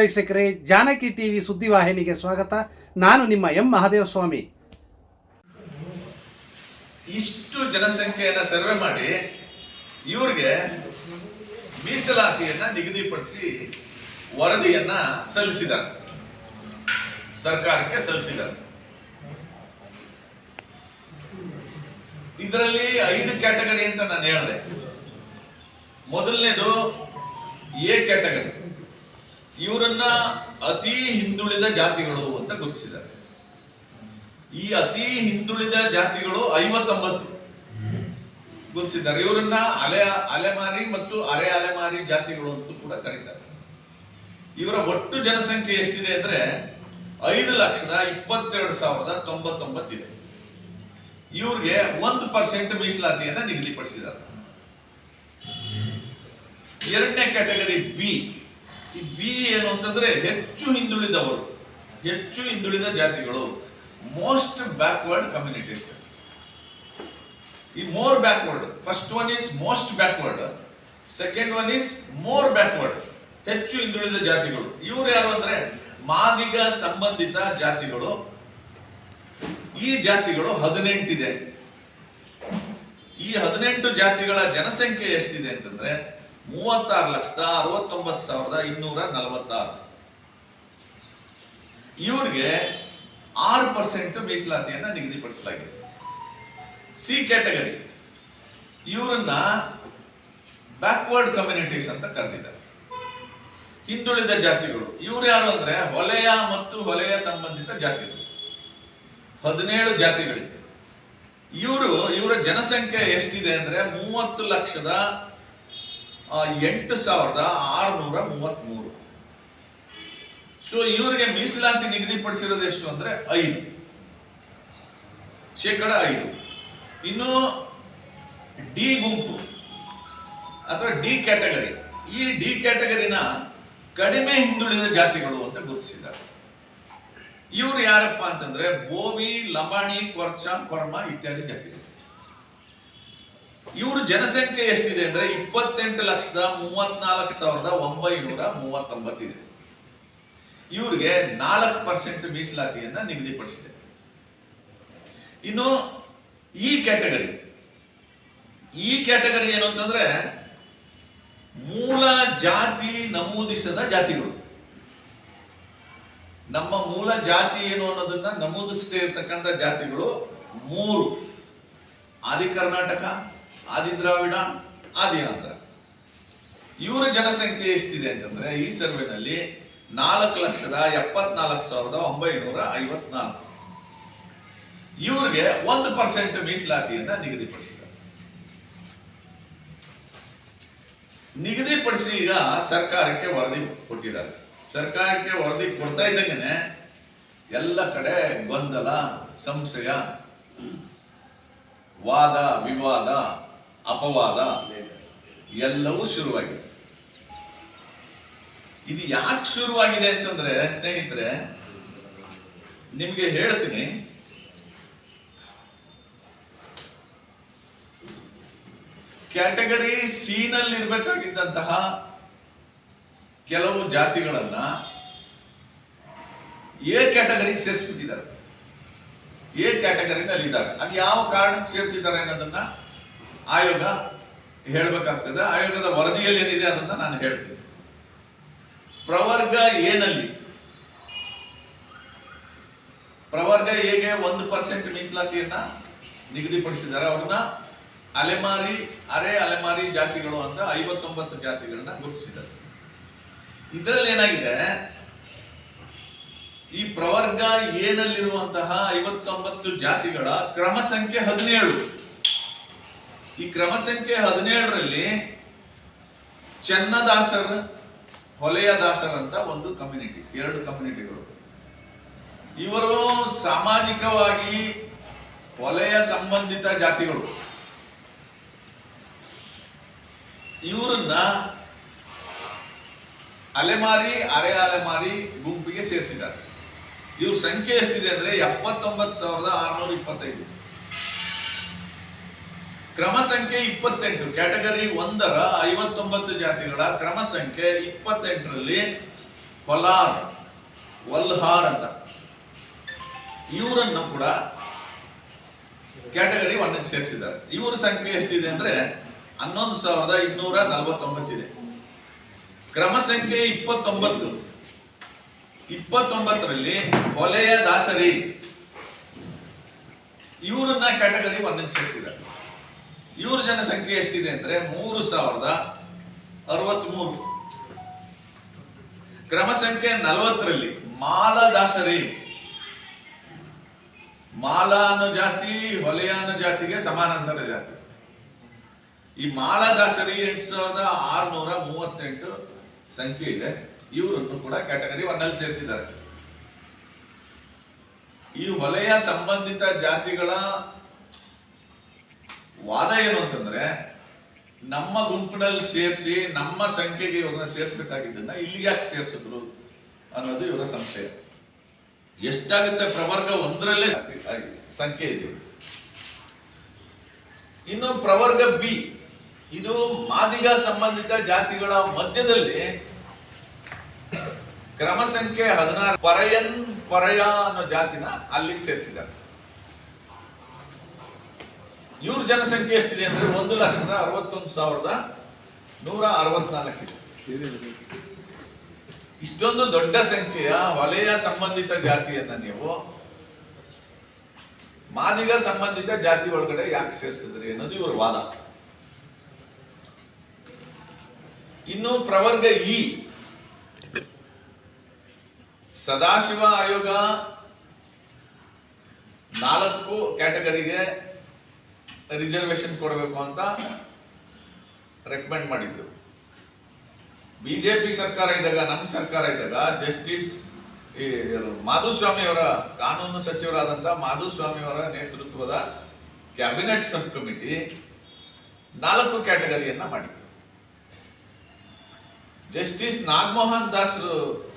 ವೀಕ್ಷಕರೇ, ಜಾನಕಿ ಟಿವಿ ಸುದ್ದಿವಾಹಿನಿಗೆ ಸ್ವಾಗತ. ನಾನು ನಿಮ್ಮ ಎಂ ಮಹಾದೇವ ಸ್ವಾಮಿ ಇಷ್ಟು ಜನಸಂಖ್ಯೆಯನ್ನ ಸರ್ವೆ ಮಾಡಿ ಇವ್ರಿಗೆ ಮೀಸಲಾತಿಯನ್ನ ನಿಗದಿಪಡಿಸಿ ವರದಿಯನ್ನ ಸಲ್ಲಿಸಿದ ಸರ್ಕಾರಕ್ಕೆ ಸಲ್ಲಿಸಿದ ಇದರಲ್ಲಿ ಐದು ಕ್ಯಾಟಗರಿ ಅಂತ ನಾನು ಹೇಳಿದೆ. ಮೊದಲನೇದು ಎ ಕ್ಯಾಟಗರಿ. ಇವರನ್ನ ಅತಿ ಹಿಂದುಳಿದ ಜಾತಿಗಳು ಅಂತ ಗುರುತಿಸಿದ್ದಾರೆ. ಈ ಅತಿ ಹಿಂದುಳಿದ ಜಾತಿಗಳು ಐವತ್ತೊಂಬತ್ತು ಗುರುತಿಸಿದ್ದಾರೆ. ಇವರನ್ನ ಅಲೆ, ಅಲೆಮಾರಿ ಮತ್ತು ಅರೆ ಅಲೆಮಾರಿ ಜಾತಿಗಳು ಅಂತ ಕೂಡ ಕರೀತಾರೆ. ಇವರ ಒಟ್ಟು ಜನಸಂಖ್ಯೆ ಎಷ್ಟಿದೆ ಅಂದ್ರೆ ಐದು ಲಕ್ಷದ ಇಪ್ಪತ್ತೆರಡು ಸಾವಿರದ ತೊಂಬತ್ತೊಂಬತ್ತಿದೆ ಇವ್ರಿಗೆ ಒಂದು ಪರ್ಸೆಂಟ್ ಮೀಸಲಾತಿಯನ್ನ ನಿಗದಿಪಡಿಸಿದ್ದಾರೆ. ಎರಡನೇ ಕ್ಯಾಟಗರಿ ಬಿ. ಈ ಬಿ ಏನು ಅಂತಂದ್ರೆ ಹೆಚ್ಚು ಹಿಂದುಳಿದವರು, ಹೆಚ್ಚು ಹಿಂದುಳಿದ ಜಾತಿಗಳು ಮೋಸ್ಟ್ ಬ್ಯಾಕ್ವರ್ಡ್ ಕಮ್ಯುನಿಟೀಸ್ ಈ more backward first one is most backward second one is more backward ಹೆಚ್ಚು ಹಿಂದುಳಿದ ಜಾತಿಗಳು. ಇವರು ಯಾರು ಅಂದ್ರೆ ಮಾದಿಗ ಸಂಬಂಧಿತ ಜಾತಿಗಳು. ಈ ಜಾತಿಗಳು ಹದಿನೆಂಟಿದೆ. ಈ ಹದಿನೆಂಟು ಜಾತಿಗಳ ಜನಸಂಖ್ಯೆ ಎಷ್ಟಿದೆ ಅಂತಂದ್ರೆ ಮೂವತ್ತಾರು ಲಕ್ಷದ ಅರವತ್ತೊಂಬತ್ತು ಸಾವಿರದ ಇನ್ನೂರ ನಲವತ್ತಾರು. ಇವ್ರಿಗೆ ಆರು ಪರ್ಸೆಂಟ್ ಮೀಸಲಾತಿಯನ್ನು ನಿಗದಿಪಡಿಸಲಾಗಿದೆ. C category. ಇವರನ್ನ ಬ್ಯಾಕ್ವರ್ಡ್ ಕಮ್ಯುನಿಟೀಸ್ ಅಂತ ಕರೆದಿದ್ದಾರೆ. ಹಿಂದುಳಿದ ಜಾತಿಗಳು. ಇವ್ರು ಯಾರು ಅಂದ್ರೆ ಹೊಲೆಯ ಮತ್ತು ಹೊಲೆಯ ಸಂಬಂಧಿತ ಜಾತಿಗಳು. ಹದಿನೇಳು ಜಾತಿಗಳಿವೆ ಇವರು, ಇವರ ಜನಸಂಖ್ಯೆ ಎಷ್ಟಿದೆ ಅಂದ್ರೆ ಮೂವತ್ತು ಲಕ್ಷದ ಎಂಟು ಸಾವಿರದ ಆರುನೂರ ಮೂವತ್ಮೂರು. ಸೊ ಇವರಿಗೆ ಮೀಸಲಾತಿ ನಿಗದಿಪಡಿಸಿರೋದು ಎಷ್ಟು ಅಂದ್ರೆ ಐದು. ಶೇಕಡ ಐದು. ಇನ್ನು ಡಿ ಗುಂಪು ಅಥವಾ ಡಿ ಕ್ಯಾಟಗರಿ. ಈ ಡಿ ಕ್ಯಾಟಗರಿನ ಕಡಿಮೆ ಹಿಂದುಳಿದ ಜಾತಿಗಳು ಅಂತ ಗುರುತಿಸಿದ್ದಾರೆ. ಇವರು ಯಾರಪ್ಪ ಅಂತಂದ್ರೆ ಬೋವಿ, ಲಂಬಾಣಿ, ಕೊರ್ಚ, ಕೊರ್ಮ ಇತ್ಯಾದಿ ಜಾತಿಗಳು. ಇವರು ಜನಸಂಖ್ಯೆ ಎಷ್ಟಿದೆ ಅಂದ್ರೆ ಇಪ್ಪತ್ತೆಂಟು ಲಕ್ಷದ ಮೂವತ್ನಾಲ್ಕು ಸಾವಿರದ ಒಂಬೈನೂರ ಮೂವತ್ತೊಂಬತ್ತಿದೆ. ಇವರಿಗೆ ನಾಲ್ಕು ಪರ್ಸೆಂಟ್ ಮೀಸಲಾತಿಯನ್ನ ನಿಗದಿಪಡಿಸಿದೆ. ಇನ್ನು ಈ ಕ್ಯಾಟಗರಿ ಈ ಕ್ಯಾಟಗರಿ ಏನು ಅಂತಂದ್ರೆ ಮೂಲ ಜಾತಿ ನಮೂದಿಸದ ಜಾತಿಗಳು. ನಮ್ಮ ಮೂಲ ಜಾತಿ ಏನು ಅನ್ನೋದನ್ನ ನಮೂದಿಸದೇ ಇರತಕ್ಕಂಥ ಜಾತಿಗಳು ಮೂರು. ಆದಿ ಕರ್ನಾಟಕ ಆದಿ ದ್ರಾವಿಡ ಆದಿ ಅಂತ ಇವರ ಜನಸಂಖ್ಯೆ ಎಷ್ಟಿದೆ ಅಂತಂದ್ರೆ ಈ ಸರ್ವೆನಲ್ಲಿ ನಾಲ್ಕು ಲಕ್ಷದ ಎಪ್ಪತ್ನಾಲ್ಕು ಸಾವಿರದ ಒಂಬೈನೂರ ಐವತ್ನಾಲ್ಕು. ಇವ್ರಿಗೆ ಒಂದು ಪರ್ಸೆಂಟ್ ಮೀಸಲಾತಿಯನ್ನ ನಿಗದಿಪಡಿಸಿದ್ದಾರೆ. ನಿಗದಿಪಡಿಸಿ ಈಗ ಸರ್ಕಾರಕ್ಕೆ ವರದಿ ಕೊಟ್ಟಿದ್ದಾರೆ. ಸರ್ಕಾರಕ್ಕೆ ವರದಿ ಕೊಡ್ತಾ ಇದ್ದಂಗೆನೆ ಎಲ್ಲ ಕಡೆ ಗೊಂದಲ, ಸಂಶಯ, ವಾದ, ವಿವಾದ ಅಪವಾದ ಎಲ್ಲವೂ ಶುರುವಾಗಿದೆ. ಇದು ಯಾಕೆ ಶುರುವಾಗಿದೆ ಅಂತಂದ್ರೆ, ಸ್ನೇಹಿತರೆ, ನಿಮಗೆ ಹೇಳ್ತೀನಿ. ಕ್ಯಾಟಗರಿ ಸಿ ನಲ್ಲಿ ಇರ್ಬೇಕಾಗಿದ್ದಂತಹ ಕೆಲವು ಜಾತಿಗಳನ್ನ ಎ ಕ್ಯಾಟಗರಿಗೆ ಸೇರಿಸ್ಬಿಟ್ಟಿದ್ದಾರೆ. ಎ ಕ್ಯಾಟಗರಿನಲ್ಲಿ ಇದ್ದಾರೆ ಅದು ಯಾವ ಕಾರಣಕ್ಕೆ ಸೇರಿಸಿದ್ದಾರೆ ಅನ್ನೋದನ್ನ ಆಯೋಗ ಹೇಳಬೇಕಾಗ್ತದೆ, ಆಯೋಗದ ವರದಿಯಲ್ಲಿ ಏನಿದೆ ಅದನ್ನ ನಾನು ಹೇಳ್ತೀನಿ. ಪ್ರವರ್ಗ ಏನಲ್ಲಿ? ಪ್ರವರ್ಗ ಹೇಗೆ ಒಂದು ಪರ್ಸೆಂಟ್ ಮೀಸಲಾತಿಯನ್ನ ನಿಗದಿಪಡಿಸಿದ್ದಾರೆ? ಅವ್ರನ್ನ ಅಲೆಮಾರಿ, ಅರೆ ಅಲೆಮಾರಿ ಜಾತಿಗಳು ಅಂತ ಐವತ್ತೊಂಬತ್ತು ಜಾತಿಗಳನ್ನ ಗುರುತಿಸಿದ್ದಾರೆ. ಇದರಲ್ಲಿ ಏನಾಗಿದೆ? ಈ ಪ್ರವರ್ಗ ಏನಲ್ಲಿರುವಂತಹ ಐವತ್ತೊಂಬತ್ತು ಜಾತಿಗಳ ಕ್ರಮ ಸಂಖ್ಯೆ ಹದಿನೇಳು. ಈ ಕ್ರಮ ಸಂಖ್ಯೆ ಹದಿನೇಳರಲ್ಲಿ ಚೆನ್ನದಾಸರ್ ಹೊಲೆಯ ದಾಸರ್ ಅಂತ ಒಂದು ಕಮ್ಯುನಿಟಿ ಎರಡು ಕಮ್ಯುನಿಟಿಗಳು ಇವರು ಸಾಮಾಜಿಕವಾಗಿ ಹೊಲೆಯ ಸಂಬಂಧಿತ ಜಾತಿಗಳು. ಇವರನ್ನ ಅಲೆಮಾರಿ, ಅರೆ ಅಲೆಮಾರಿ ಗುಂಪಿಗೆ ಸೇರಿಸಿದ್ದಾರೆ. ಇವ್ರ ಸಂಖ್ಯೆ ಎಷ್ಟಿದೆ ಅಂದ್ರೆ ಎಪ್ಪತ್ತೊಂಬತ್ತು ಸಾವಿರದ ಆರ್ನೂರ ಇಪ್ಪತ್ತೈದು. ಕ್ರಮ ಸಂಖ್ಯೆ ಇಪ್ಪತ್ತೆಂಟು, ಕ್ಯಾಟಗರಿ ಒಂದರ ಐವತ್ತೊಂಬತ್ತು ಜಾತಿಗಳ ಕ್ರಮ ಸಂಖ್ಯೆ ಇಪ್ಪತ್ತೆಂಟರಲ್ಲಿ ಕೊಲಾರ್, ವಲ್ಹಾರ್ ಅಂತ. ಇವರನ್ನು ಕೂಡ ಕ್ಯಾಟಗರಿ ಒನ್ ಸೇರಿಸಿದ್ದಾರೆ. ಇವರ ಸಂಖ್ಯೆ ಎಷ್ಟಿದೆ ಅಂದ್ರೆ ಹನ್ನೊಂದು ಸಾವಿರದ ಇನ್ನೂರ ನಲವತ್ತೊಂಬತ್ತಿದೆ ಕ್ರಮ ಸಂಖ್ಯೆ ಇಪ್ಪತ್ತೊಂಬತ್ತು. ಇಪ್ಪತ್ತೊಂಬತ್ತರಲ್ಲಿ ಕೊಲೆಯ ದಾಸರಿ. ಇವರನ್ನ ಕ್ಯಾಟಗರಿ ಒನ್ ಸೇರಿಸಿದ್ದಾರೆ. ಇವ್ರ ಜನಸಂಖ್ಯೆ ಎಷ್ಟಿದೆ ಅಂದ್ರೆ ಮೂರು ಸಾವಿರದ ಅರವತ್ಮೂರು. ಕ್ರಮ ಸಂಖ್ಯೆ ನಲವತ್ತರಲ್ಲಿ ಮಾಲದಾಸರಿ. ಮಾಲ ಅನ್ನೋ ಜಾತಿ ಹೊಲೆಯ ಅನ್ನೋ ಜಾತಿಗೆ ಸಮಾನಾಂತರ ಜಾತಿ. ಈ ಮಾಲದಾಸರಿ ಎಂಟು ಸಾವಿರದ ಆರುನೂರ ಮೂವತ್ತೆಂಟು ಸಂಖ್ಯೆ ಇದೆ. ಇವರನ್ನು ಕೂಡ ಕ್ಯಾಟಗರಿ ಒನ್ ಅಲ್ಲಿ ಸೇರಿಸಿದ್ದಾರೆ. ಈ ವಲಯ ಸಂಬಂಧಿತ ಜಾತಿಗಳ ವಾದ ಏನು ಅಂತಂದ್ರೆ, ನಮ್ಮ ಗುಂಪಿನಲ್ಲಿ ಸೇರಿಸಿ, ನಮ್ಮ ಸಂಖ್ಯೆಗೆ ಇವ್ರನ್ನ ಸೇರಿಸಬೇಕಾಗಿದ್ದನ್ನ ಇಲ್ಲಿ ಯಾಕೆ ಸೇರಿಸಿದ್ರು ಅನ್ನೋದು ಇವರ ಸಂಶಯ. ಎಷ್ಟಾಗುತ್ತೆ ಪ್ರವರ್ಗ ಒಂದರಲ್ಲೇ ಸಂಖ್ಯೆ ಇದೆ. ಇನ್ನು ಪ್ರವರ್ಗ ಬಿ ಇದು ಮಾದಿಗ ಸಂಬಂಧಿತ ಜಾತಿಗಳ ಮಧ್ಯದಲ್ಲಿ ಕ್ರಮ ಸಂಖ್ಯೆ ಹದಿನಾರು, ಪರಯನ್ ಪರಯ ಅನ್ನೋ ಜಾತಿನ ಅಲ್ಲಿಗೆ ಸೇರಿಸಿದ್ದಾರೆ. ಇವ್ರ ಜನಸಂಖ್ಯೆ ಎಷ್ಟಿದೆ ಅಂದ್ರೆ ಒಂದು ಲಕ್ಷದ ಅರವತ್ತೊಂದು ಸಾವಿರದ ನೂರ ಅರವತ್ನಾಲ್ಕಿದೆ. ಇಷ್ಟೊಂದು ದೊಡ್ಡ ಸಂಖ್ಯೆಯ ವಲಯ ಸಂಬಂಧಿತ ಜಾತಿಯನ್ನ ನೀವು ಮಾದಿಗ ಸಂಬಂಧಿತ ಜಾತಿ ಒಳಗಡೆ ಯಾಕೆ ಸೇರಿಸಿದ್ರಿ ಅನ್ನೋದು ಇವ್ರ ವಾದ. ಇನ್ನು ಪ್ರವರ್ಗ ಇ, ಸದಾಶಿವ ಆಯೋಗ ನಾಲ್ಕು ಕ್ಯಾಟಗರಿಗೆ ರಿಸರ್ವೇಶನ್ ಕೊಡಬೇಕು ಅಂತ ರೆಕಮೆಂಡ್ ಮಾಡಿದ್ದು. ಬಿಜೆಪಿ ಸರ್ಕಾರ ಇದ್ದಾಗ ನಮ್ಮ ಸರ್ಕಾರ ಇದ್ದಾಗ ಜಸ್ಟಿಸ್ ಈ, ಮಾಧುಸ್ವಾಮಿ ಅವರ ಕಾನೂನು ಸಚಿವರಾದಂತಹ ಮಾಧುಸ್ವಾಮಿ ಅವರ ನೇತೃತ್ವದ ಕ್ಯಾಬಿನೆಟ್ ಸಬ್ ಕಮಿಟಿ ನಾಲ್ಕು ಕ್ಯಾಟಗರಿಯನ್ನ ಮಾಡಿತ್ತು. ಜಸ್ಟಿಸ್ ನಾಗಮೋಹನ್ ದಾಸ್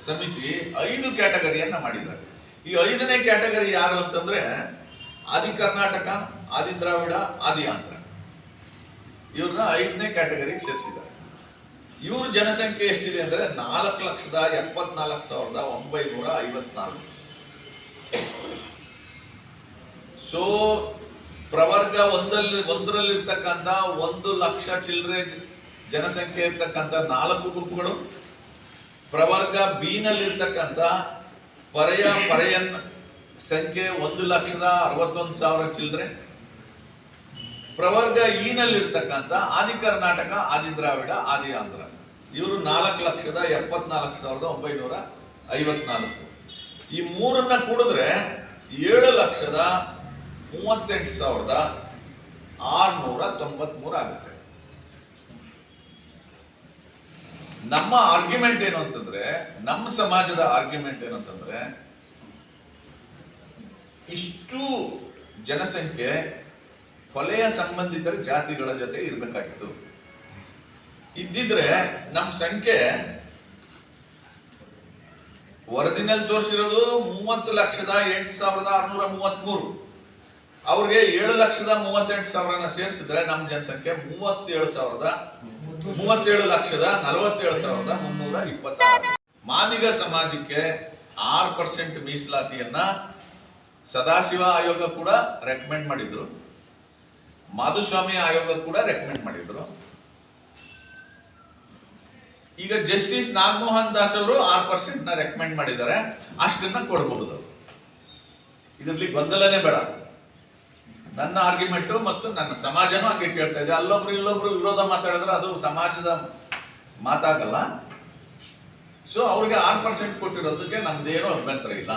ಸಮಿತಿ ಐದು ಕ್ಯಾಟಗರಿಯನ್ನ ಮಾಡಿದ್ದಾರೆ. ಈ ಐದನೇ ಕ್ಯಾಟಗರಿ ಯಾರು ಅಂತಂದ್ರೆ, ಆದಿ ಕರ್ನಾಟಕ ಆದಿ ದ್ರಾವಿಡ, ಆದಿ ಆಂಧ್ರ. ಇವ್ರನ್ನ ಐದನೇ ಕ್ಯಾಟಗರಿಗೆ ಸೇರಿಸಿದ್ದಾರೆ. ಇವ್ರ ಜನಸಂಖ್ಯೆ ಎಷ್ಟಿದೆ ಅಂದ್ರೆ ನಾಲ್ಕು ಲಕ್ಷದ ಎಪ್ಪತ್ನಾಲ್ಕು ಸಾವಿರದ ಒಂಬೈನೂರ ಐವತ್ನಾಲ್ಕು. ಸೊ ಪ್ರವರ್ಗ ಒಂದಲ್ಲಿ, ಒಂದರಲ್ಲಿರ್ತಕ್ಕಂಥ ಒಂದು ಲಕ್ಷ ಚಿಲ್ಲರೆ ಜನಸಂಖ್ಯೆ ಇರ್ತಕ್ಕಂಥ ನಾಲ್ಕು ಗುಂಪುಗಳು. ಪ್ರವರ್ಗ ಬಿ ನಲ್ಲಿರ್ತಕ್ಕಂಥ ಪರೆಯ, ಪರೆಯನ್ ಸಂಖ್ಯೆ ಒಂದು ಲಕ್ಷದ ಅರವತ್ತೊಂದು ಸಾವಿರ ಚಿಲ್ಲರೆ ಪ್ರವರ್ಗ ಈನಲ್ಲಿರ್ತಕ್ಕಂಥ ನಲ್ಲಿರ್ತಕ್ಕಂಥ ಆದಿ ಕರ್ನಾಟಕ, ಆದಿ ದ್ರಾವಿಡ, ಆದಿ ಆಂಧ್ರ. ಇವರು ನಾಲ್ಕು ಲಕ್ಷದ ಎಪ್ಪತ್ನಾಲ್ಕು ಸಾವಿರದ ಒಂಬೈನೂರ ಐವತ್ನಾಲ್ಕು. ಈ ಮೂರನ್ನ ಕೂಡಿದ್ರೆ ಏಳು ಲಕ್ಷದ ಮೂವತ್ತೆಂಟು ಸಾವಿರದ ಆರ್ನೂರ ತೊಂಬತ್ಮೂರು ಆಗುತ್ತೆ. ನಮ್ಮ ಆರ್ಗ್ಯುಮೆಂಟ್ ಏನು ಅಂತಂದ್ರೆ, ನಮ್ಮ ಸಮಾಜದ ಆರ್ಗ್ಯುಮೆಂಟ್ ಏನು ಅಂತಂದ್ರೆ, ಇಷ್ಟು ಜನಸಂಖ್ಯೆ ಕೊಲೆಯ ಸಂಬಂಧಿತರ ಜಾತಿಗಳ ಜೊತೆ ಇರಬೇಕಾಗಿತ್ತು. ಇದ್ದಿದ್ರೆ ನಮ್ಮ ಸಂಖ್ಯೆ ವರದಿನಲ್ಲಿ ತೋರಿಸಿರೋದು ಮೂವತ್ತು ಲಕ್ಷದ ಎಂಟು ಸಾವಿರದ ಆರ್ನೂರ ಮೂವತ್ಮೂರು. ಅವ್ರಿಗೆ ಏಳು ಲಕ್ಷದ ಮೂವತ್ತೆಂಟು ಸಾವಿರನ ಸೇರಿಸಿದ್ರೆ ನಮ್ಮ ಜನಸಂಖ್ಯೆ ಮೂವತ್ತೇಳು ಸಾವಿರದ ಮೂವತ್ತೇಳು ಲಕ್ಷದ ನಲವತ್ತೇಳು ಸಾವಿರದ ಮುನ್ನೂರ ಇಪ್ಪತ್ತಾರು. ಮಾದಿಗ ಸಮಾಜಕ್ಕೆ ಆರು ಪರ್ಸೆಂಟ್ ಮೀಸಲಾತಿಯನ್ನ ಸದಾಶಿವ ಆಯೋಗ ಕೂಡ ರೆಕಮೆಂಡ್ ಮಾಡಿದ್ರು. ಮಾಧುಸ್ವಾಮಿ ಆಯೋಗ ಕೂಡ ರೆಕಮೆಂಡ್ ಮಾಡಿದ್ರು. ಈಗ ಜಸ್ಟಿಸ್ ನಾಗಮೋಹನ್ ದಾಸ್ ಅವರು ಆರ್ ಪರ್ಸೆಂಟ್ನ ರೆಕಮೆಂಡ್ ಮಾಡಿದ್ದಾರೆ. ಅಷ್ಟನ್ನ ಕೊಡಬಹುದು. ಇದರಲ್ಲಿ ಗೊಂದಲನೇ ಬೇಡ. ನನ್ನ ಆರ್ಗ್ಯುಮೆಂಟ್ ಮತ್ತು ನನ್ನ ಸಮಾಜನೂ ಹಂಗೆ ಕೇಳ್ತಾ ಇದೆ. ಅಲ್ಲೊಬ್ರು ಇಲ್ಲೊಬ್ರು ವಿರೋಧ ಮಾತಾಡಿದ್ರೆ ಅದು ಸಮಾಜದ ಮಾತಾಗಲ್ಲ. ಸೊ ಅವ್ರಿಗೆ ಆರು ಪರ್ಸೆಂಟ್ ಕೊಟ್ಟಿರೋದಕ್ಕೆ ನಮ್ದೇನು ಅಭ್ಯಂತರ ಇಲ್ಲ.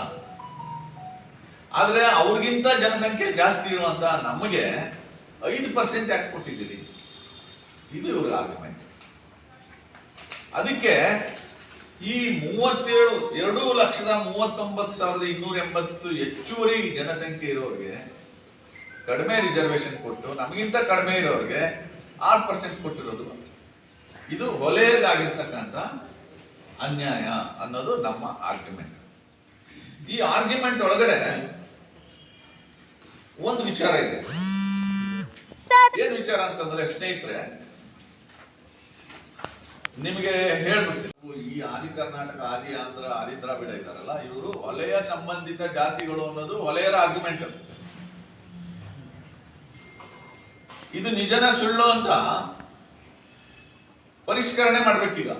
ಆದ್ರೆ ಅವ್ರಿಗಿಂತ ಜನಸಂಖ್ಯೆ ಜಾಸ್ತಿ ಇರುವಂತ ನಮಗೆ ಐದು ಪರ್ಸೆಂಟ್ ಯಾಕೆ ಕೊಟ್ಟಿದ್ದೀರಿ ಇದು ಇವರ ಆರ್ಗ್ಯುಮೆಂಟ್ ಅದಕ್ಕೆ ಈ ಮೂವತ್ತೇಳು, ಎರಡು ಲಕ್ಷದ ಮೂವತ್ತೊಂಬತ್ತು ಸಾವಿರದ ಇನ್ನೂರ ಎಂಬತ್ತು ಹೆಚ್ಚುವರಿ ಜನಸಂಖ್ಯೆ ಇರೋರಿಗೆ ಕಡಿಮೆ ರಿಸರ್ವೇಶನ್ ಕೊಟ್ಟು, ನಮಗಿಂತ ಕಡಿಮೆ ಇರೋರಿಗೆ ಆರು ಪರ್ಸೆಂಟ್ ಕೊಟ್ಟಿರೋದು ಇದು ಹೊಲೆಯರ್ಗಾಗಿರ್ತಕ್ಕಂಥ ಅನ್ಯಾಯ ಅನ್ನೋದು ನಮ್ಮ ಆರ್ಗ್ಯುಮೆಂಟ್ ಈ ಆರ್ಗ್ಯುಮೆಂಟ್ ಒಳಗಡೆ ಒಂದು ವಿಚಾರ ಇದೆ. ಏನ್ ವಿಚಾರ ಅಂತಂದ್ರೆ ಸ್ನೇಹಿತರೆ, ನಿಮಗೆ ಹೇಳ್ಬಿಡ್ತೀನಿ. ಈ ಆದಿ ಕರ್ನಾಟಕ, ಆದಿ ಆಂಧ್ರ, ಆದಿ ದ್ರಾವಿಡ ಇದಾರಲ್ಲ ಇವರು ವಲಯ ಸಂಬಂಧಿತ ಜಾತಿಗಳು ಅನ್ನೋದು ವಲಯರ ಆರ್ಗ್ಯುಮೆಂಟ್ ಇದು ನಿಜನ ಸುಳ್ಳು ಅಂತ ಪರಿಷ್ಕರಣೆ ಮಾಡ್ಬೇಕೀಗ.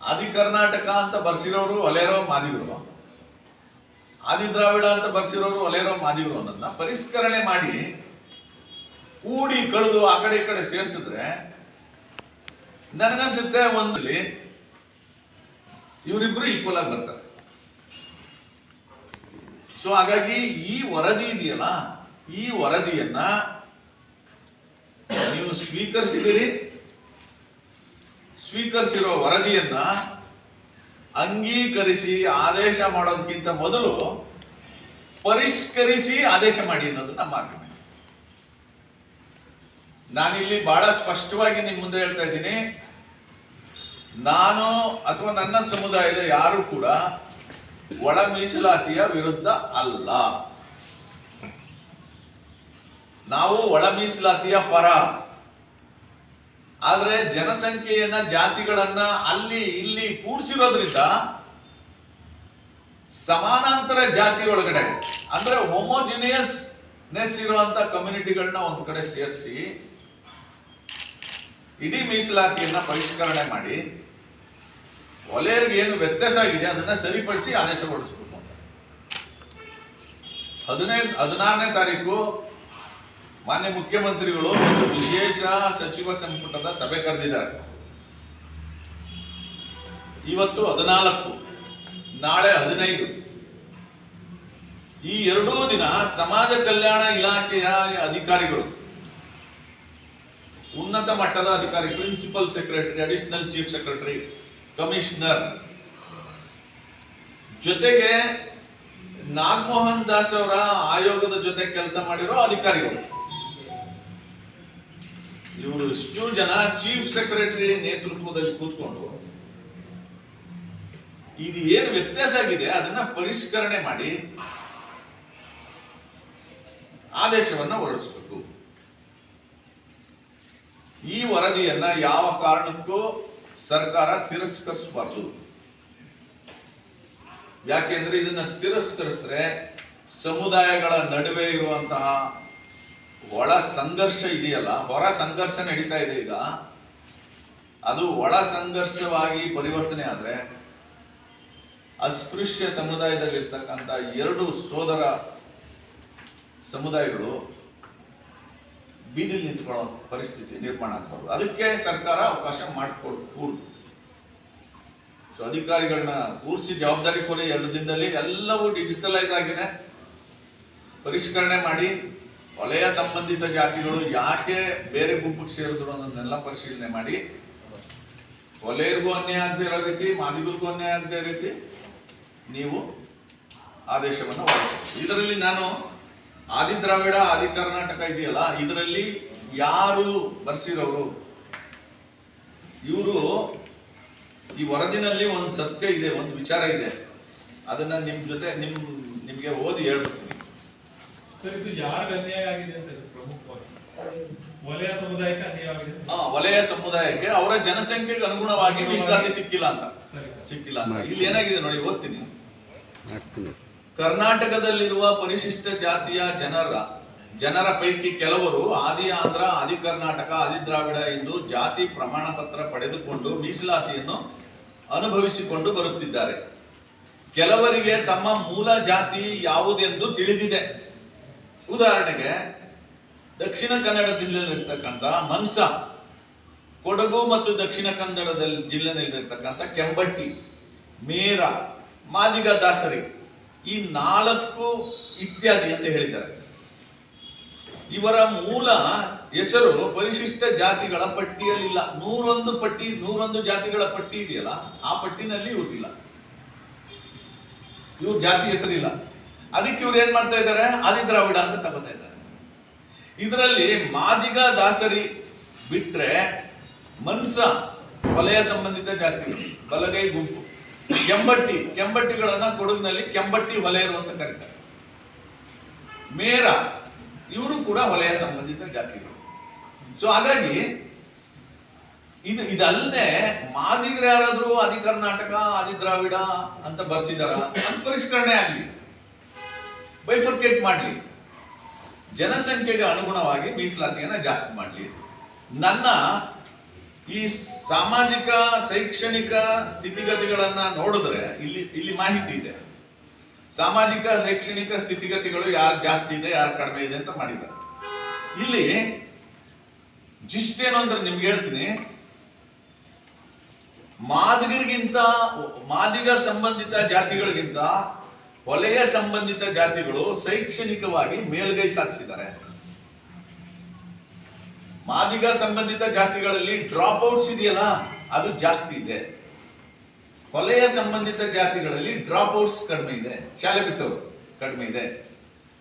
ಆದಿ ಕರ್ನಾಟಕ ಅಂತ ಬರ್ಸಿರೋರು ವಲಯರೋ ಮಾದಿಗರು ಆದಿ ದ್ರಾವಿಡ ಅಂತ ಬರ್ಸಿರೋರು ವಲಯರೋ ಮಾದಿಗರು ಅನ್ನೋದನ್ನ ಪರಿಷ್ಕರಣೆ ಮಾಡಿ ಕೂಡಿ ಕಳೆದು ಆ ಕಡೆ ಈ ಕಡೆ ಸೇರಿಸಿದ್ರೆ ನನಗನ್ಸುತ್ತೆ ಒಂದಲ್ಲಿ ಇವರಿಬ್ರು ಈಕ್ವಲ್ ಆಗಿ ಬರ್ತಾರೆ. ಸೊ ಹಾಗಾಗಿ ಈ ವರದಿ ಇದೆಯಲ್ಲ, ಈ ವರದಿಯನ್ನ ನೀವು ಸ್ವೀಕರಿಸಿದಿರಿ ಸ್ವೀಕರಿಸಿರೋ ವರದಿಯನ್ನ ಅಂಗೀಕರಿಸಿ ಆದೇಶ ಮಾಡೋದಕ್ಕಿಂತ ಮೊದಲು ಪರಿಷ್ಕರಿಸಿ ಆದೇಶ ಮಾಡಿ ಅನ್ನೋದು ನಮ್ಮ ಆರ್ಗ್ಯುಮೆಂಟ್ ನಾನಿಲ್ಲಿ ಬಹಳ ಸ್ಪಷ್ಟವಾಗಿ ನಿಮ್ಮ ಮುಂದೆ ಹೇಳ್ತಾ ಇದ್ದೀನಿ. ನಾನು ಅಥವಾ ನನ್ನ ಸಮುದಾಯದ ಯಾರು ಕೂಡ ಒಳ ಮೀಸಲಾತಿಯ ವಿರುದ್ಧ ಅಲ್ಲ. ನಾವು ಒಳ ಮೀಸಲಾತಿಯ ಪರ. ಆದರೆ ಜನಸಂಖ್ಯೆಯನ್ನ, ಜಾತಿಗಳನ್ನ ಅಲ್ಲಿ ಇಲ್ಲಿ ಕೂಡಿಸಿರೋದ್ರಿಂದ ಸಮಾನಾಂತರ ಜಾತಿ ಒಳಗಡೆ ಅಂದ್ರೆ ಹೋಮೋಜಿನಿಯಸ್ ನೆಸ್ ಇರುವಂತ ಕಮ್ಯುನಿಟಿಗಳನ್ನ ಒಂದು ಕಡೆ ಸೇರಿಸಿ ಇಡೀ ಮೀಸಲಾತಿಯನ್ನ ಪರಿಷ್ಕರಣೆ ಮಾಡಿ ಒಲೆಯರಿಗೆ ಏನು ವ್ಯತ್ಯಾಸ ಆಗಿದೆ ಅದನ್ನ ಸರಿಪಡಿಸಿ ಆದೇಶ ಹೊರಡಿಸಬೇಕು ಹದಿನೈದು ಹದಿನಾರನೇ ತಾರೀಕು ಮಾನ್ಯ ಮುಖ್ಯಮಂತ್ರಿಗಳು ಒಂದು ವಿಶೇಷ ಸಚಿವ ಸಂಪುಟದ ಸಭೆ ಕರೆದಿದ್ದಾರೆ. ಇವತ್ತು ಹದಿನಾಲ್ಕು, ನಾಳೆ ಹದಿನೈದು. ಈ ಎರಡೂ ದಿನ ಸಮಾಜ ಕಲ್ಯಾಣ ಇಲಾಖೆಯ ಅಧಿಕಾರಿಗಳು ಉನ್ನತ ಮಟ್ಟದ ಅಧಿಕಾರಿ principal secretary additional chief secretary commissioner ಜೊತೆಗೆ ನಾಗಮೋಹನ್ ದಾಸ್ ಅವರ ಆಯೋಗದ ಜೊತೆ ಕೆಲಸ ಮಾಡಿರೋ ಅಧಿಕಾರಿಗಳು. ಇವರು ಇಷ್ಟು ಜನ ಚೀಫ್ ಸೆಕ್ರೆಟರಿ ನೇತೃತ್ವದಲ್ಲಿ ಕೂತ್ಕೊಂಡು ಇದು ಏನು ವ್ಯತ್ಯಾಸ ಆಗಿದೆ ಅದನ್ನ ಪರಿಷ್ಕರಣೆ ಮಾಡಿ ಆದೇಶವನ್ನ ಹೊರಡಿಸಬೇಕು. ಈ ವರದಿಯನ್ನ ಯಾವ ಕಾರಣಕ್ಕೂ ಸರ್ಕಾರ ತಿರಸ್ಕರಿಸಬಾರದು. ಯಾಕೆಂದ್ರೆ ಇದನ್ನ ತಿರಸ್ಕರಿಸಿದ್ರೆ ಸಮುದಾಯಗಳ ನಡುವೆ ಇರುವಂತಹ ಒಳ ಸಂಘರ್ಷ ಇದೆಯಲ್ಲ, ಹೊರ ಸಂಘರ್ಷ ನಡೀತಾ ಇದೆ ಈಗ. ಅದು ಒಳ ಸಂಘರ್ಷವಾಗಿ ಪರಿವರ್ತನೆ ಆದ್ರೆ ಅಸ್ಪೃಶ್ಯ ಸಮುದಾಯದಲ್ಲಿರ್ತಕ್ಕಂಥ ಎರಡು ಸೋದರ ಸಮುದಾಯಗಳು ಬೀದಿಲಿ ನಿಂತ್ಕೊಳ್ಳೋ ಪರಿಸ್ಥಿತಿ ನಿರ್ಮಾಣ ಆಗ್ಬಾರ್ದು ಅದಕ್ಕೆ ಸರ್ಕಾರ ಅವಕಾಶ ಮಾಡಿಕೊಡ್ತು ಸೊ ಅಧಿಕಾರಿಗಳನ್ನ ಕೂರಿಸಿ ಜವಾಬ್ದಾರಿ ಕೊಡಿ. ಎರಡು ದಿನದಲ್ಲಿ ಎಲ್ಲವೂ ಡಿಜಿಟಲೈಸ್ ಆಗಿದೆ. ಪರಿಷ್ಕರಣೆ ಮಾಡಿ. ವಲಯ ಸಂಬಂಧಿತ ಜಾತಿಗಳು ಯಾಕೆ ಬೇರೆ ಗುಂಪಿಗೆ ಸೇರಿದ್ರು ಅನ್ನೋದನ್ನೆಲ್ಲ ಪರಿಶೀಲನೆ ಮಾಡಿ. ವಲಯರಿಗೂ ಅನ್ಯಾಯ ಆಗದೆ ಇರೋ ರೀತಿ ಮಾದಿಗರಿಗೂ ಅನ್ಯಾಯ ಆಗದೆ ರೀತಿ ನೀವು ಆದೇಶವನ್ನು ಹೊರಡಿಸಿ ಇದರಲ್ಲಿ ನಾನು ಆದಿ ದ್ರಾವಿಡ ಆದಿ ಕರ್ನಾಟಕ ಇದೆಯಲ್ಲ ಇದರಲ್ಲಿ ಯಾರು ಬರ್ಸಿರೋರು? ಇವರು ಈ ವರದಿನಲ್ಲಿ ಒಂದು ಸತ್ಯ ಇದೆ ಒಂದು ವಿಚಾರ ಇದೆ. ಅದನ್ನ ನಿಮ್ ಜೊತೆ ನಿಮ್ ನಿಮ್ಗೆ ಓದಿ ಹೇಳ್ಬಿಡ್ತೀನಿ. ಸರ್ ಇದು ಯಾರಿಗೆ ಅನ್ಯಾಯ ಆಗಿದೆ ಅಂತ ಪ್ರಮುಖವಾಗಿ? ವಲಯ ಸಮುದಾಯಕ್ಕೆ ಅನ್ಯಾಯ ಆಗಿದೆ ವಲಯ ಸಮುದಾಯಕ್ಕೆ ಅವರ ಜನಸಂಖ್ಯೆಗೆ ಅನುಗುಣವಾಗಿ ಮೀಸಲಾತಿ ಸಿಕ್ಕಿಲ್ಲ ಅಂತ. ಸರಿ ಸರ್. ಸಿಕ್ಕಿಲ್ಲ ಅಂತ. ಇಲ್ಲಿ ಏನಾಗಿದೆ ನೋಡಿ ಓದ್ತೀನಿ. ಕರ್ನಾಟಕದಲ್ಲಿರುವ ಪರಿಶಿಷ್ಟ ಜಾತಿಯ ಜನರ ಜನರ ಪೈಕಿ ಕೆಲವರು ಆದಿ ಆಂಧ್ರ, ಆದಿ ಕರ್ನಾಟಕ, ಆದಿ ದ್ರಾವಿಡ ಎಂದು ಜಾತಿ ಪ್ರಮಾಣ ಪತ್ರ ಪಡೆದುಕೊಂಡು ಮೀಸಲಾತಿಯನ್ನು ಅನುಭವಿಸಿಕೊಂಡು ಬರುತ್ತಿದ್ದಾರೆ. ಕೆಲವರಿಗೆ ತಮ್ಮ ಮೂಲ ಜಾತಿ ಯಾವುದೆಂದು ತಿಳಿದಿದೆ. ಉದಾಹರಣೆಗೆ, ದಕ್ಷಿಣ ಕನ್ನಡ ಜಿಲ್ಲೆಯಲ್ಲಿರ್ತಕ್ಕಂಥ ಮನ್ಸ, ಕೊಡಗು ಮತ್ತು ದಕ್ಷಿಣ ಕನ್ನಡದಲ್ಲಿ ಜಿಲ್ಲೆಯಲ್ಲಿರ್ತಕ್ಕಂಥ ಕೆಂಬಟ್ಟಿ, ಮೇರ, ಮಾದಿಗ ದಾಸರಿ ಈ ನಾಲ್ಕು ಇತ್ಯಾದಿ ಅಂತ ಹೇಳಿದ್ದಾರೆ. ಇವರ ಮೂಲ ಹೆಸರು ಪರಿಶಿಷ್ಟ ಜಾತಿಗಳ ಪಟ್ಟಿಯಲ್ಲಿಲ್ಲ. ನೂರೊಂದು ಪಟ್ಟಿ, ನೂರೊಂದು ಜಾತಿಗಳ ಪಟ್ಟಿ ಇದೆಯಲ್ಲ, ಆ ಪಟ್ಟಿನಲ್ಲಿ ಇವ್ರಿಲ್ಲ ಇವ್ರ ಜಾತಿ ಹೆಸರಿಲ್ಲ. ಅದಕ್ಕೆ ಇವ್ರು ಏನ್ ಮಾಡ್ತಾ ಇದ್ದಾರೆ? ಆದಿದ್ರಾವಿಡ ಅಂತ ತಗೋತಾ ಇದ್ದಾರೆ. ಇದರಲ್ಲಿ ಮಾದಿಗ ದಾಸರಿ ಬಿಟ್ರೆ ಮನ್ಸ, ವಲಯ ಸಂಬಂಧಿತ ಜಾತಿ ಬಲಗೈ ಗುಂಪು. ಕೆಂಬಟ್ಟಿ, ಕೆಂಬಟ್ಟಿಗಳನ್ನ ಕೊಡಗಿನಲ್ಲಿ ಕೆಂಬಟ್ಟಿ ವಲಯರು ಅಂತ ಕರೀತಾರೆ. ಮೇರ, ಇವರು ಕೂಡ ವಲಯ ಸಂಬಂಧಿತ ಜಾತಿಗಳು. ಸೊ ಹಾಗಾಗಿ, ಇದು, ಇದಲ್ಲದೆ ಮಾದಿಗ್ರ ಯಾರಾದ್ರೂ ಆದಿ ಕರ್ನಾಟಕ, ಆದಿ ದ್ರಾವಿಡ ಅಂತ ಬರ್ಸಿದಾರ, ಅದು ಪರಿಷ್ಕರಣೆ ಆಗ್ಲಿ ಬೈಫರ್ಕೇಟ್ ಮಾಡ್ಲಿ, ಜನಸಂಖ್ಯೆಗೆ ಅನುಗುಣವಾಗಿ ಮೀಸಲಾತಿಯನ್ನ ಜಾಸ್ತಿ ಮಾಡಲಿ. ನನ್ನ ಈ ಸಾಮಾಜಿಕ, ಶೈಕ್ಷಣಿಕ ಸ್ಥಿತಿಗತಿಗಳನ್ನ ನೋಡಿದ್ರೆ ಇಲ್ಲಿ ಇಲ್ಲಿ ಮಾಹಿತಿ ಇದೆ. ಸಾಮಾಜಿಕ, ಶೈಕ್ಷಣಿಕ ಸ್ಥಿತಿಗತಿಗಳು ಯಾರು ಜಾಸ್ತಿ ಇದೆ, ಯಾರು ಕಡಿಮೆ ಇದೆ ಅಂತ ಮಾಡಿದ್ದಾರೆ. ಇಲ್ಲಿ ಜಿಸ್ಟ್ ಏನು ಅಂದ್ರೆ ನಿಮ್ಗೆ ಹೇಳ್ತೀನಿ. ಮಾದಿಗರಿಗಿಂತ, ಮಾದಿಗ ಸಂಬಂಧಿತ ಜಾತಿಗಳಿಗಿಂತ ವಲಯ ಸಂಬಂಧಿತ ಜಾತಿಗಳು ಶೈಕ್ಷಣಿಕವಾಗಿ ಮೇಲ್ಗೈ ಸಾಧಿಸಿದ್ದಾರೆ. ಮಾದಿಗ ಸಂಬಂಧಿತ ಜಾತಿಗಳಲ್ಲಿ ಡ್ರಾಪ್ ಔಟ್ಸ್ ಇದೆಯಲ್ಲ, ಅದು ಜಾಸ್ತಿ ಇದೆ. ಕೊಲೆಯ ಸಂಬಂಧಿತ ಜಾತಿಗಳಲ್ಲಿ ಡ್ರಾಪ್ ಔಟ್ಸ್ ಕಡಿಮೆ ಇದೆ. ಶಾಲೆ ಬಿಟ್ಟವರು ಕಡಿಮೆ ಇದೆ.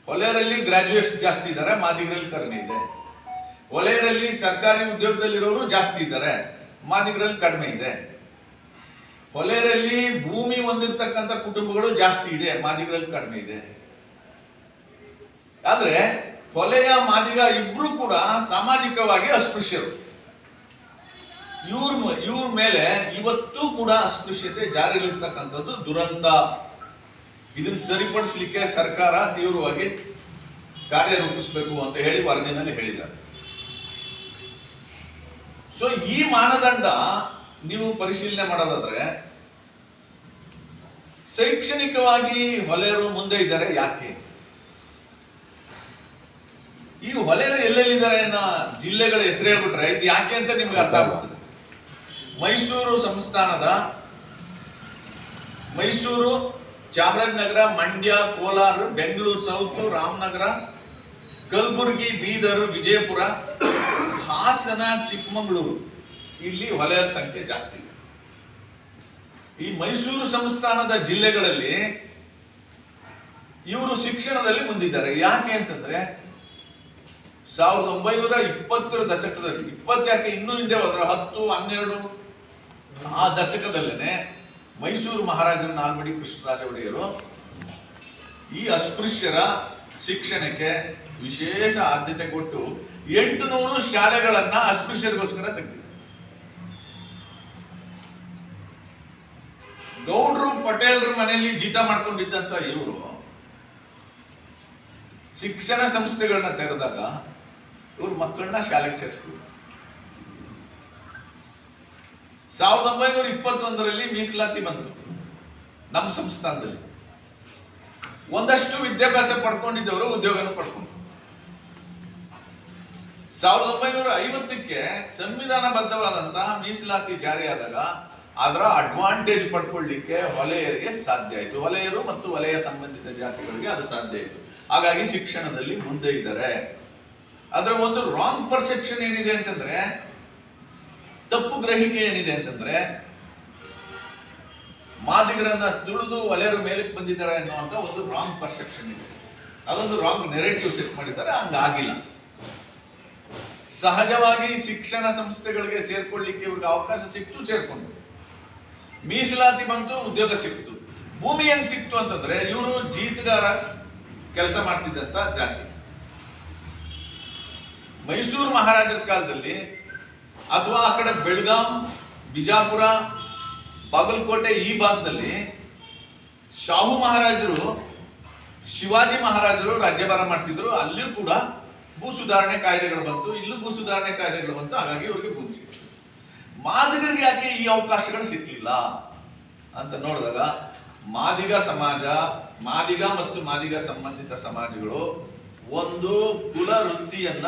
ಕೊಲೆಯರಲ್ಲಿ ಗ್ರಾಜುಯೇಟ್ಸ್ ಜಾಸ್ತಿ ಇದ್ದಾರೆ, ಮಾದಿಗರಲ್ಲಿ ಕಡಿಮೆ ಇದೆ. ಒಲೆಯರಲ್ಲಿ ಸರ್ಕಾರಿ ಉದ್ಯೋಗದಲ್ಲಿರೋರು ಜಾಸ್ತಿ ಇದ್ದಾರೆ, ಮಾದಿಗರಲ್ಲಿ ಕಡಿಮೆ ಇದೆ. ಹೊಲೆಯಲ್ಲಿ ಭೂಮಿ ಹೊಂದಿರತಕ್ಕಂಥ ಕುಟುಂಬಗಳು ಜಾಸ್ತಿ ಇದೆ, ಮಾದಿಗರಲ್ಲಿ ಕಡಿಮೆ ಇದೆ. ಆದ್ರೆ ಹೊಲೆಯ ಮಾದಿಗ ಇಬ್ರು ಕೂಡ ಸಾಮಾಜಿಕವಾಗಿ ಅಸ್ಪೃಶ್ಯರು. ಇವ್ರ ಇವ್ರ ಮೇಲೆ ಇವತ್ತು ಕೂಡ ಅಸ್ಪೃಶ್ಯತೆ ಜಾರಿಯಲ್ಲಿರ್ತಕ್ಕಂಥದ್ದು ದುರಂತ. ಇದನ್ನ ಸರಿಪಡಿಸಲಿಕ್ಕೆ ಸರ್ಕಾರ ತೀವ್ರವಾಗಿ ಕಾರ್ಯರೂಪಿಸಬೇಕು ಅಂತ ಹೇಳಿ ವರದಿನಲ್ಲಿ ಹೇಳಿದ್ದಾರೆ. ಸೊ ಈ ಮಾನದಂಡ ನೀವು ಪರಿಶೀಲನೆ ಮಾಡೋದಾದ್ರೆ, ಶೈಕ್ಷಣಿಕವಾಗಿ ಹೊಲೆಯರು ಮುಂದೆ ಇದ್ದಾರೆ ಯಾಕೆ? ಈ ಹೊಲೆಯರು ಎಲ್ಲೆಲ್ಲಿದ್ದಾರೆ ಅನ್ನೋ ಜಿಲ್ಲೆಗಳ ಹೆಸರು ಹೇಳ್ಬಿಟ್ರೆ ಇದು ಯಾಕೆ ಅಂತ ನಿಮ್ಗೆ ಅರ್ಥ ಆಗುತ್ತೆ ಮೈಸೂರು ಸಂಸ್ಥಾನದ ಮೈಸೂರು, ಚಾಮರಾಜನಗರ, ಮಂಡ್ಯ, ಕೋಲಾರ, ಬೆಂಗಳೂರು, ಸೌತ್, ರಾಮನಗರ, ಕಲಬುರಗಿ, ಬೀದರ್, ವಿಜಯಪುರ, ಹಾಸನ, ಚಿಕ್ಕಮಗಳೂರು. ಇಲ್ಲಿ ವಲಯರ ಸಂಖ್ಯೆ ಜಾಸ್ತಿ ಇದೆ. ಈ ಮೈಸೂರು ಸಂಸ್ಥಾನದ ಜಿಲ್ಲೆಗಳಲ್ಲಿ ಇವರು ಶಿಕ್ಷಣದಲ್ಲಿ ಮುಂದಿದ್ದಾರೆ. ಯಾಕೆ ಅಂತಂದ್ರೆ ಸಾವಿರದ ಒಂಬೈನೂರ ಇಪ್ಪತ್ತರ ದಶಕದಲ್ಲಿ, ಇಪ್ಪತ್ತು ಯಾಕೆ ಇನ್ನೂ ಹಿಂದೆ ಹೋದ್ರೆ? ಹತ್ತು, ಹನ್ನೆರಡು? ಆ ದಶಕದಲ್ಲೇನೆ ಮೈಸೂರು ಮಹಾರಾಜರು ನಾಲ್ಮಡಿ ಕೃಷ್ಣರಾಜ ಒಡೆಯರು ಈ ಅಸ್ಪೃಶ್ಯರ ಶಿಕ್ಷಣಕ್ಕೆ ವಿಶೇಷ ಆದ್ಯತೆ ಕೊಟ್ಟು ಎಂಟುನೂರು ಶಾಲೆಗಳನ್ನ ಅಸ್ಪೃಶ್ಯರಿಗೋಸ್ಕರ ತೆಗೆದಿದೆ ಗೌಡ್ರು ಪಟೇಲ್ರ ಮನೆಯಲ್ಲಿ ಜೀತ ಮಾಡ್ಕೊಂಡಿದ್ದಂತ ಇವರು ಶಿಕ್ಷಣ ಸಂಸ್ಥೆಗಳನ್ನ ತೆರೆದಾಗ ಇವ್ರ ಮಕ್ಕಳನ್ನ ಶಾಲೆಗೆ ಸೇರಿಸಿದ್ರು ಸಾವಿರದ ಒಂಬೈನೂರ ಇಪ್ಪತ್ತೊಂದರಲ್ಲಿ ಮೀಸಲಾತಿ ಬಂತು ನಮ್ಮ ಸಂಸ್ಥಾನದಲ್ಲಿ. ಒಂದಷ್ಟು ವಿದ್ಯಾಭ್ಯಾಸ ಪಡ್ಕೊಂಡಿದ್ದವರು ಉದ್ಯೋಗನ ಪಡ್ಕೊಂಡು ಸಾವಿರದ ಒಂಬೈನೂರ ಐವತ್ತಕ್ಕೆ ಸಂವಿಧಾನಬದ್ಧವಾದಂತಹ ಮೀಸಲಾತಿ ಜಾರಿಯಾದಾಗ ಅದರ ಅಡ್ವಾಂಟೇಜ್ ಪಡ್ಕೊಳ್ಳಿಕ್ಕೆ ವಲಯರಿಗೆ ಸಾಧ್ಯ ಆಯಿತು. ವಲಯರು ಮತ್ತು ವಲಯ ಸಂಬಂಧಿತ ಜಾತಿಗಳಿಗೆ ಅದು ಸಾಧ್ಯ ಆಯಿತು. ಹಾಗಾಗಿ ಶಿಕ್ಷಣದಲ್ಲಿ ಮುಂದೆ ಇದ್ದಾರೆ. ಅದರ ಒಂದು ರಾಂಗ್ ಪರ್ಸೆಪ್ಷನ್ ಏನಿದೆ ಅಂತಂದ್ರೆ, ತಪ್ಪು ಗ್ರಹಿಕೆ ಏನಿದೆ ಅಂತಂದ್ರೆ, ಮಾದಿಗರನ್ನ ತುಳಿದು ಒಲೆಯರು ಮೇಲೆ ಬಂದಿದ್ದಾರೆ ಅನ್ನುವಂತ ಒಂದು ರಾಂಗ್ ಪರ್ಸೆಪ್ಷನ್ ಇದೆ. ಅದೊಂದು ರಾಂಗ್ ನೆರೆಟಿವ್ ಸೆಟ್ ಮಾಡಿದ್ದಾರೆ, ಹಂಗಾಗಿಲ್ಲ. ಸಹಜವಾಗಿ ಶಿಕ್ಷಣ ಸಂಸ್ಥೆಗಳಿಗೆ ಸೇರ್ಕೊಳ್ಳಿಕ್ಕೆ ಇವ್ರಿಗೆ ಅವಕಾಶ ಸಿಕ್ತು ಸೇರ್ಕೊಂಡು ಮೀಸಲಾತಿ ಬಂತು, ಉದ್ಯೋಗ ಸಿಕ್ತು. ಭೂಮಿ ಹೆಂಗ್ ಸಿಕ್ತು ಅಂತಂದ್ರೆ, ಇವರು ಜೀತಗಾರ ಕೆಲಸ ಮಾಡ್ತಿದ್ದಂತ ಜಾತಿ. ಮೈಸೂರು ಮಹಾರಾಜರ ಕಾಲದಲ್ಲಿ ಅಥವಾ ಆ ಕಡೆ ಬೆಳಗಾಂ, ಬಿಜಾಪುರ, ಬಾಗಲಕೋಟೆ ಈ ಭಾಗದಲ್ಲಿ ಶಾಹು ಮಹಾರಾಜರು, ಶಿವಾಜಿ ಮಹಾರಾಜರು ರಾಜ್ಯಭಾರ ಮಾಡ್ತಿದ್ರು. ಅಲ್ಲಿಯೂ ಕೂಡ ಭೂ ಸುಧಾರಣೆ ಕಾಯ್ದೆಗಳು ಬಂತು. ಇಲ್ಲೂ ಭೂ ಸುಧಾರಣೆ ಕಾಯ್ದೆಗಳು ಬಂತು. ಹಾಗಾಗಿ ಇವರಿಗೆ ಭೂಮಿ ಸಿಕ್ತು. ಮಾದಿಗರಿಗೆ ಯಾಕೆ ಈ ಅವಕಾಶಗಳು ಸಿಕ್ಕಲಿಲ್ಲ ಅಂತ ನೋಡಿದಾಗ ಮಾದಿಗ ಸಮಾಜ, ಮಾದಿಗ ಮತ್ತು ಮಾದಿಗ ಸಂಬಂಧಿತ ಸಮಾಜಗಳು ಒಂದು ಕುಲ ವೃತ್ತಿಯನ್ನ